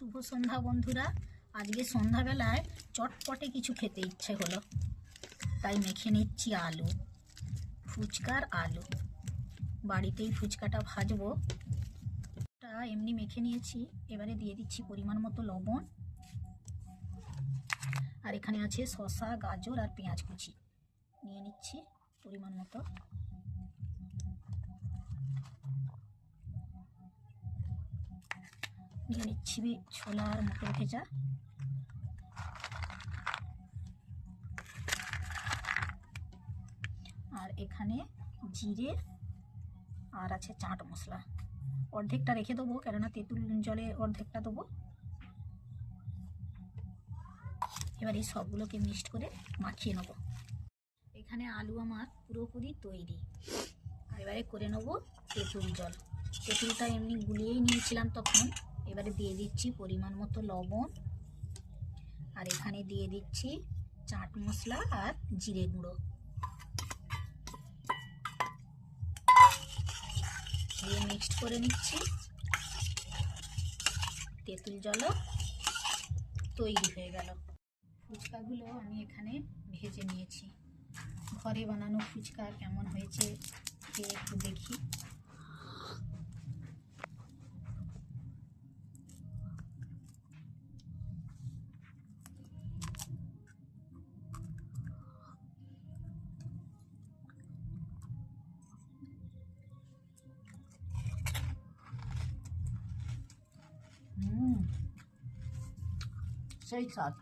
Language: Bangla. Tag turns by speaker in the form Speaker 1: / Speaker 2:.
Speaker 1: শুভ সন্ধ্যা, বন্ধুরা। আজকে সন্ধ্যাবেলায় চটপটে কিছু খেতে ইচ্ছে হলো। তাই মেখে নিচ্ছি আলু, ফুচকার আলু। বাড়িতেই ফুচকাটা ভাজবো। তা এমনি মেখে নিয়েছি। এবারে দিয়ে দিচ্ছি পরিমাণ মতো লবণ। আর এখানে আছে শসা, গাজর আর পেঁয়াজ কুচি। নিয়ে নিচ্ছি পরিমাণ মতো। নিয়ে নিচ্ছি ছোলা আর মটর ভেজা আর এখানে জিরে, আর আছে চাট মশলা। অর্ধেকটা রেখে দেবো, কেননা তেঁতুল জলে অর্ধেকটা দেবো। এবার এই সবগুলোকে মিক্সড করে মাখিয়ে নেব। এখানে আলু আমার পুরোপুরি তৈরি। আর এবারে করে নেব তেঁতুল জল। তেঁতুলটা এমনি গুলিয়েই নিয়েছিলাম তখন। এবারে দিয়ে দিচ্ছি পরিমাণ মতো লবণ। আর এখানে দিয়ে দিচ্ছি চাট মশলা আর জিরে গুঁড়ো। দিয়ে মিক্সড করে নিচ্ছি। তেঁতুল জলও তৈরি হয়ে গেল। ফুচকাগুলো আমি এখানে ভেজে নিয়েছি। ঘরে বানানো ফুচকা কেমন হয়েছে একটু দেখি। Mm. So it's hot.